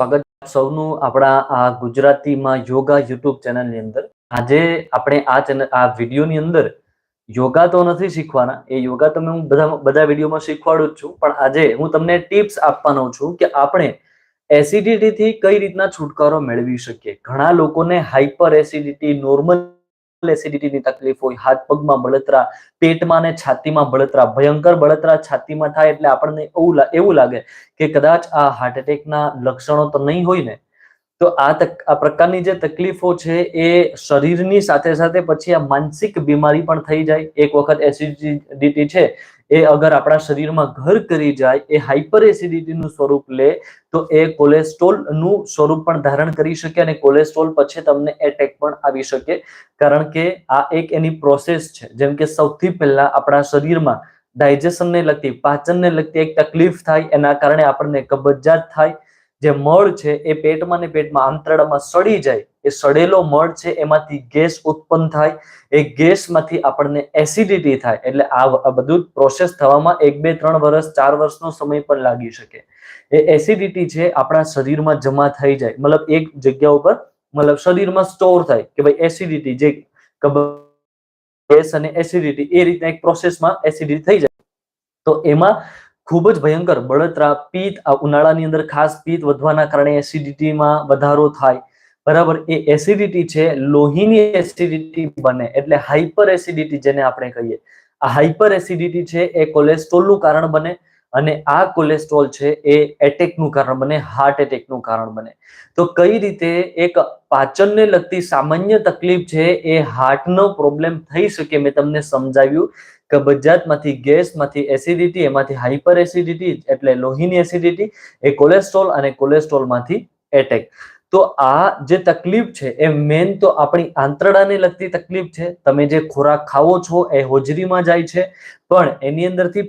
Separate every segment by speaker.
Speaker 1: સ્વાગત સૌનું આપણા આ ગુજરાતીમાં યોગા યુટ્યુબ ચેનલની અંદર. આજે આપણે આ ચેનલ, આ વિડીયોની અંદર યોગા તો નથી શીખવાના, એ યોગા તમે હું બધા બધા વિડીયોમાં શીખવાડું જ છું. પણ આજે હું તમને ટિપ્સ આપવાનો છું કે આપણે એસિડિટી થી કઈ રીતના છુટકારો મેળવી શકીએ. ઘણા લોકોને હાઇપર એસિડિટી નોર્મલ એસિડિટીની તકલીફ હોય, હાથ પગમાં બળતરા, પેટમાં ને છાતીમાં બળતરા, ભયંકર બળતરા છાતીમાં થાય એટલે આપણને એવું એવું લાગે કે કદાચ આ હાર્ટ એટેકના લક્ષણો તો નહીં હોય ને, તો આ તક, આ પ્રકારની જે તકલીફો છે એ શરીરની સાથે સાથે પછી આ માનસિક બીમારી પણ થઈ જાય. એક વખત એસિડિટી છે એ અગર આપણા શરીરમાં ઘર કરી જાય, એ હાઇપર એસિડિટીનું સ્વરૂપ લે, તો એ કોલેસ્ટ્રોલનું સ્વરૂપ પણ ધારણ કરી શકે અને કોલેસ્ટ્રોલ પછી તમને એટેક પણ આવી શકે. કારણ કે આ એક એની પ્રોસેસ છે. જેમ કે સૌથી પહેલા આપણા શરીરમાં ડાયજેશનને લગતી પાચનને લગતી એક તકલીફ થાય, એના કારણે આપણને કબજિયાત થાય. જે મળ છે, એ પેટમાં ને પેટમાં આંતરડામાં સડી જાય. સડેલો મળ છે, એમાંથી ગેસ ઉત્પન્ન થાય. એ ગેસમાંથી આપણને એસિડિટી થાય. એટલે આ બધું પ્રોસેસ થવામાં એક, બે, ત્રણ વર્ષ ચાર વર્ષનો સમય પણ લાગી શકે. એ એસિડિટી છે, આપણા શરીરમાં જમા થઈ જાય. મતલબ એક જગ્યા ઉપર, મતલબ શરીરમાં સ્ટોર થાય કે ભાઈ એસિડિટી જે ગેસ અને એસિડિટી એ રીતના એક પ્રોસેસમાં એસિડિટી થઈ જાય. તો એમાં ખૂબ જ ભયંકર બળતરા, પિત્ત ઉનાળાની અંદર ખાસ પિત્ત વધવાના કારણે એસિડિટીમાં વધારો થાય. બરાબર? એ એસિડિટી છે, લોહીની એસિડિટી બને, એટલે હાઇપર એસિડિટી જેને આપણે કહીએ. આ હાઇપર એસિડિટી છે, એ કોલેસ્ટ્રોલનું કારણ બને અને આ કોલેસ્ટ્રોલ છે, એ એટેકનું કારણ બને હાર્ટ એટેકનું કારણ બને. તો કઈ રીતે એક પાચનને લગતી સામાન્ય તકલીફ છે, એ હાર્ટનો પ્રોબ્લેમ થઈ શકે? મેં તમને સમજાવ્યું કબજિયાતમાંથી ગેસમાંથી એસિડિટી એમાંથી હાઇપર એસિડિટી એટલે લોહીની એસિડિટી એ કોલેસ્ટ્રોલ અને કોલેસ્ટ્રોલમાંથી એટેક તો આ જે તકલીફ છે એ મેન તો આપણી આંતરડાને લગતી તકલીફ છે. તમે જે ખોરાક ખાવો છો એ હોજરીમાં જાય છે. પણ એની અંદરથી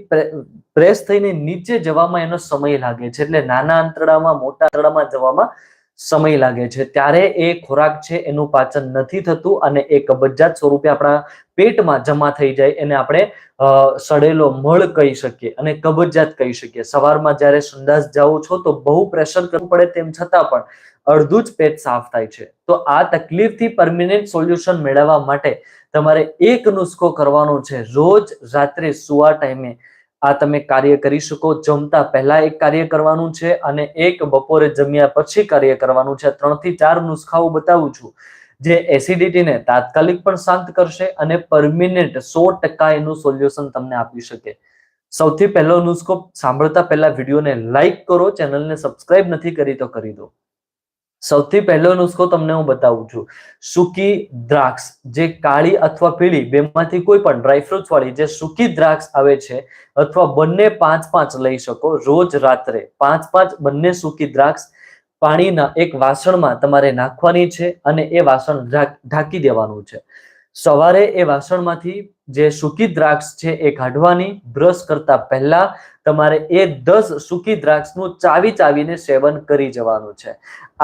Speaker 1: પ્રેસ થઈને નીચે જવામાં એનો સમય લાગે છે. એટલે નાના આંતરડામાં, મોટા આંતરડામાં જવામાં સમય લાગે છે. ત્યારે એ ખોરાક છે એનું પાચન નથી થતું અને એ કબજિયાત સ્વરૂપે આપણા પેટમાં જમા થઈ જાય એને આપણે સડેલો મળ કહી શકીએ અને કબજિયાત કહી શકીએ. સવારમાં જ્યારે સંડાસ જાઓ છો તો બહુ પ્રેશર કરવું પડે તેમ છતાં પણ અડધું જ પેટ સાફ થાય છે. તો આ તકલીફથી પરમિનન્ટ સોલ્યુશન મેળવવા માટે તમારે એક નુસ્ખો કરવાનો છે રોજ રાત્રે સુવા ટાઈમે આ તમે કાર્ય કરી શકો. જમતા પહેલા એક કાર્ય કરવાનું છે અને એક બપોરે જમ્યા પછી કાર્ય કરવાનું છે. ત્રણથી ચાર નુસ્ખાઓ બતાવું છું. જે એસિડિટીને તાત્કાલિક પણ શાંત કરશે અને પરમિનન્ટ સો ટકા એનું સોલ્યુશન તમને આપી શકે. સૌથી પહેલો નુસ્ખો સાંભળતા પહેલા વિડીયોને લાઈક કરો. ચેનલને સબસ્ક્રાઇબ નથી કરી તો કરી દો. સૌથી પહેલો નુસ્ખો તમને હું બતાવું છું. સૂકી દ્રાક્ષ, જે કાળી અથવા પીળી, બેમાંથી કોઈ પણ ડ્રાયફ્રુટ્સ વાળી જે સૂકી દ્રાક્ષ આવે છે, અથવા બંને પાંચ પાંચ લઈ શકો રોજ રાત્રે. પાંચ પાંચ બંને સૂકી દ્રાક્ષ પાણીના એક વાસણમાં તમારે નાખવાની છે અને એ વાસણ ઢાંકી દેવાનું છે. સવારે એ વાસણમાંથી જે સૂકી દ્રાક્ષ છે એ કાઢવાની, બ્રશ કરતા પહેલા તમારે એ દસ સૂકી દ્રાક્ષનું ચાવી ચાવીને સેવન કરી જવાનું છે.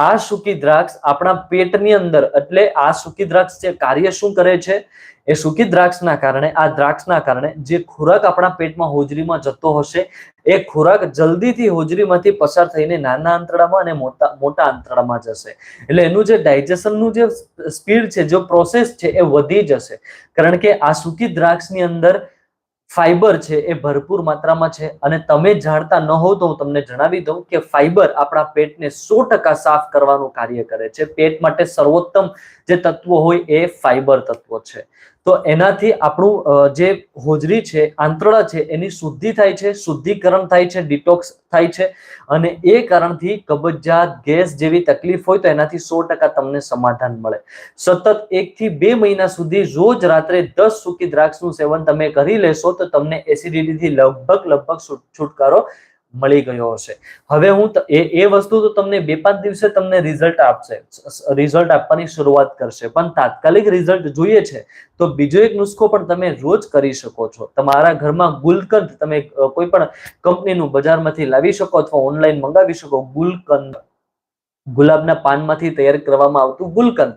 Speaker 1: આ સૂકી દ્રાક્ષ આપણા પેટની અંદર, એટલે આ સૂકી દ્રાક્ષ જે કાર્ય શું કરે છે? એ સૂકી દ્રાક્ષના કારણે, આ દ્રાક્ષના કારણે જે ખોરાક આપણા પેટમાં હોજરીમાં જતો હશે, એ ખોરાક જલ્દીથી હોજરીમાંથી પસાર થઈને નાના આંતરડામાં અને મોટા મોટા આંતરડામાં જશે. એટલે એનું જે ડાયજેશનનું જે સ્પીડ છે, જે પ્રોસેસ છે, એ વધી જશે. કારણ કે આ સૂકી દ્રાક્ષની અંદર ફાઈબર છે એ ભરપૂર માત્રામાં છે અને તમે જાણતા ન હો તો હું તમને જણાવી દઉં કે ફાઈબર આપણા પેટને સો ટકા સાફ કરવાનું કાર્ય કરે છે. પેટ માટે સર્વોત્તમ જે તત્વો હોય એ ફાઈબર તત્વો છે. તો એનાથી આપણું જે હોજરી છે, આંતરડા છે, એની શુદ્ધિ થાય છે, શુદ્ધિકરણ થાય છે ડિટોક્સ થાય છે અને એ કારણથી કબજિયાત, ગેસ જેવી તકલીફ હોય તો એનાથી સો ટકા તમને સમાધાન મળે. સતત એક થી બે મહિના સુધી રોજ રાત્રે દસ સૂકી દ્રાક્ષનું સેવન તમે કરી લેશો તો તમને એસિડિટીથી લગભગ લગભગ છૂટ- છુટકારો મળી ગયો હશે. હવે હું એ એ વસ્તુ તો તમને બે પાંચ દિવસે તમને રિઝલ્ટ આપશે. રિઝલ્ટ આપવાની શરૂઆત કરશે. પણ તાત્કાલિક રિઝલ્ટ જોઈએ છે, તો બીજો એક નુસ્ખો પણ તમે રોજ કરી શકો છો. તમારા ઘરમાં ગુલકંદ તમે કોઈ પણ કંપનીનું બજારમાંથી લાવી શકો અથવા ઓનલાઈન મંગાવી શકો. ગુલકંદ ગુલાબના પાનમાંથી તૈયાર કરવામાં આવતું ગુલકંદ.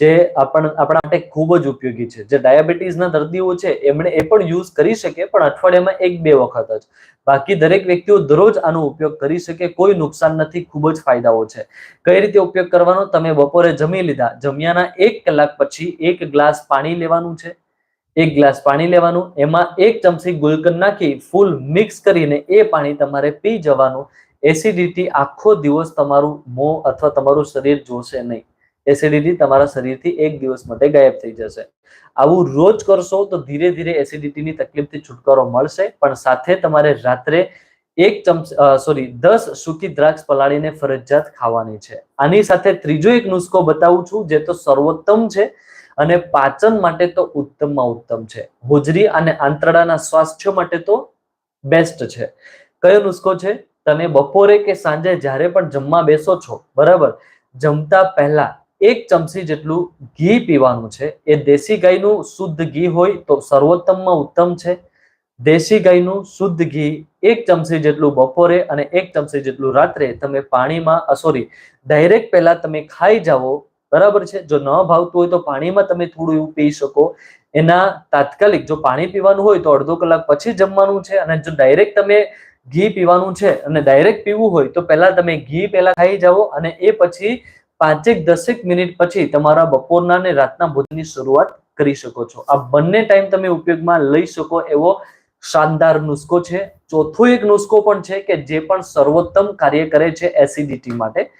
Speaker 1: જે આપણ આપણા માટે ખૂબ જ ઉપયોગી છે. જે ડાયાબિટીસના દર્દીઓ છે, એમણે એ પણ યુઝ કરી શકે, પણ અઠવાડિયામાં એક બે વખત જ. બાકી દરેક વ્યક્તિઓ દરરોજ આનો ઉપયોગ કરી શકે, કોઈ નુકસાન નથી, ખૂબ જ ફાયદાઓ છે. કઈ રીતે ઉપયોગ કરવાનો? તમે બપોરે જમી લીધા. જમ્યાના એક કલાક પછી એક ગ્લાસ પાણી લેવાનું છે. એક ગ્લાસ પાણી લેવાનું. એમાં એક ચમચી ગુલકંદ નાખી, ફૂલ મિક્સ કરીને એ પાણી તમારે પી જવાનું. એસિડિટી આખો દિવસ તમારું મોં અથવા તમારું શરીર જોશે નહીં. એસિડિટી તમારા શરીરથી એક દિવસ માટે ગાયબ થઈ જશે. આવું રોજ કરશો તો ધીરે ધીરે એસિડિટીની તકલીફથી છુટકારો મળશે, પણ સાથે તમારે રાત્રે એક ચમચ સોરી દસ સૂકી દ્રાક્ષ પલાળીને ફરજિયાત ખાવાની છે. આની સાથે ત્રીજો એક નુસ્ખો બતાવું છું, જે તો સર્વોત્તમ છે અને પાચન માટે તો ઉત્તમમાં ઉત્તમ છે. હોજરી અને આંતરડાના સ્વાસ્થ્ય માટે તો બેસ્ટ છે. કયો નુસ્ખો છે? તમે બપોરે કે સાંજે જ્યારે પણ જમવા બેસો છો, બરાબર? જમતા પહેલા એક ચમચી જેટલું ઘી પીવાનું છે. એ દેશી ગાયનું શુદ્ધ ઘી હોય તો સર્વોત્તમમાં ઉત્તમ છે. દેશી ગાયનું શુદ્ધ ઘી એક ચમચી જેટલું બપોરે અને એક ચમચી જેટલું રાત્રે તમે પાણીમાં સોરી ડાયરેક્ટ પહેલા તમે ખાઈ જાઓ. બરાબર છે? જો ન ભાવતું હોય તો પાણીમાં તમે થોડું એવું પી શકો. એના તાત્કાલિક જો પાણી પીવાનું હોય તો અડધો કલાક પછી જમવાનું છે અને જો ડાયરેક્ટ તમે ઘી પીવાનું છે અને ડાયરેક્ટ પીવું હોય તો પહેલા તમે ઘી પહેલા ખાઈ જાઓ અને એ પછી પાંચેક દસેક મિનિટ પછી તમારા બપોરના અને રાતના ભોજનની શરૂઆત કરી શકો છો. આ બંને ટાઈમ તમે ઉપયોગમાં લઈ શકો એવો શાનદાર નુસ્ખો છે. ચોથો એક નુસ્ખો પણ છે કે જે પણ સર્વોત્તમ કાર્ય કરે છે એસિડિટી માટે.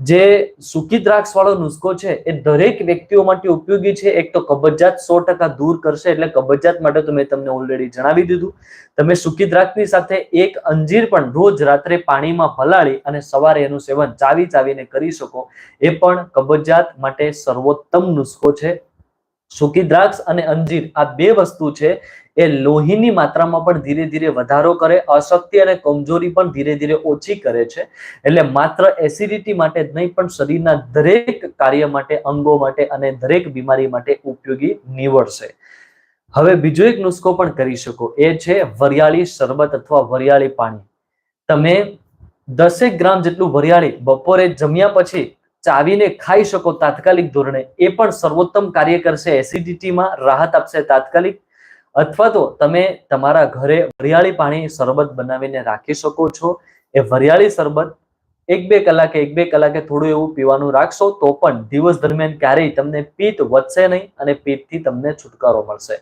Speaker 1: જે સૂકી દ્રાક્ષ વાળો નુસ્ખો છે, એ દરેક વ્યક્તિઓ માટે ઉપયોગી છે. એક તો કબજિયાત સો ટકા દૂર કરશે એટલે કબજિયાત માટે તો મેં તમને ઓલરેડી જણાવી દીધું. તમે સૂકી દ્રાક્ષની સાથે એક અંજીર પણ રોજ રાત્રે પાણીમાં ભલાળી અને સવારે એનું સેવન ચાવી ચાવીને કરી શકો. એ પણ કબજિયાત માટે સર્વોત્તમ નુસ્ખો છે. સૂકી દ્રાક્ષ અને અંજીર આ બે વસ્તુ છે, એ લોહીની માત્રામાં પણ ધીરે ધીરે વધારો કરે, અશક્તિ અને કમજોરી પણ ધીરે ધીરે ઓછી કરે છે. એટલે માત્ર એસિડિટી માટે જ નહીં, પણ શરીરના દરેક કાર્ય માટે, અંગો માટે અને દરેક બીમારી માટે ઉપયોગી નીવડશે. હવે બીજો એક નુસ્ખો પણ કરી શકો, એ છે વરિયાળી શરબત અથવા વરિયાળી પાણી. તમે દસેક ગ્રામ જેટલું વરિયાળી બપોરે જમ્યા પછી ચાવીને ખાઈ શકો તાત્કાલિક ધોરણે. એ પણ સર્વોત્તમ કાર્ય કરશે એસિડિટીમાં રાહત આપશે તાત્કાલિક. અથવા તો તમે તમારા ઘરે વરિયાળી પાણી શરબત બનાવીને રાખી શકો છો. એ વરિયાળી શરબત એક બે કલાકે, એક બે કલાકે થોડું એવું પીવાનું રાખશો તો પણ દિવસ દરમિયાન ક્યારેય તમને પિત્ત વધશે નહીં અને પિત્તથી તમને છુટકારો મળશે.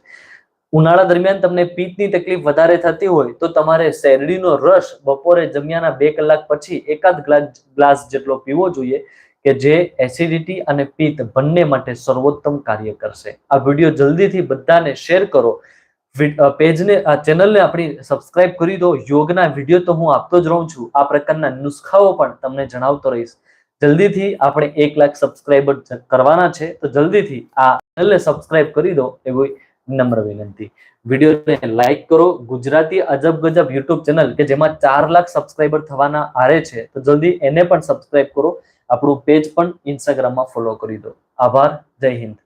Speaker 1: ઉનાળા દરમિયાન તમને પિત્તની તકલીફ વધારે થતી હોય તો તમારે શેરડીનો રસ બપોરે જમ્યાના બે કલાક પછી એકાદ ગ્લાસ ગ્લાસ જેટલો પીવો જોઈએ. કે જે એસિડિટી અને પિત્ત બંને માટે સર્વોત્તમ કાર્ય કરશે. આ વીડિયો જલ્દીથી બધાને શેર કરો. પેજને આ ચેનલને આપણી સબસ્ક્રાઇબ કરી દો. યોગના વીડિયો તો હું આપતો જ રહું છું. આ પ્રકારના નુસ્ખાઓ પણ તમને જણાવતો રહીશ. જલ્દીથી આપણે એક લાખ સબસ્ક્રાઇબર કરવાના છે. તો જલ્દીથી આ ચેનલને સબસ્ક્રાઇબ કરી દો એવી નમ્ર વિનંતી. વિડીયોને લાઈક કરો. ગુજરાતી અજબ ગજબ યુટ્યુબ ચેનલ કે જેમાં ચાર લાખ સબસ્ક્રાઇબર થવાના આરે છે. તો જલ્દી એને પણ સબસ્ક્રાઇબ કરો. આપણું પેજ પણ ઇન્સ્ટાગ્રામમાં ફોલો કરી દો. આભાર જય હિન્દ.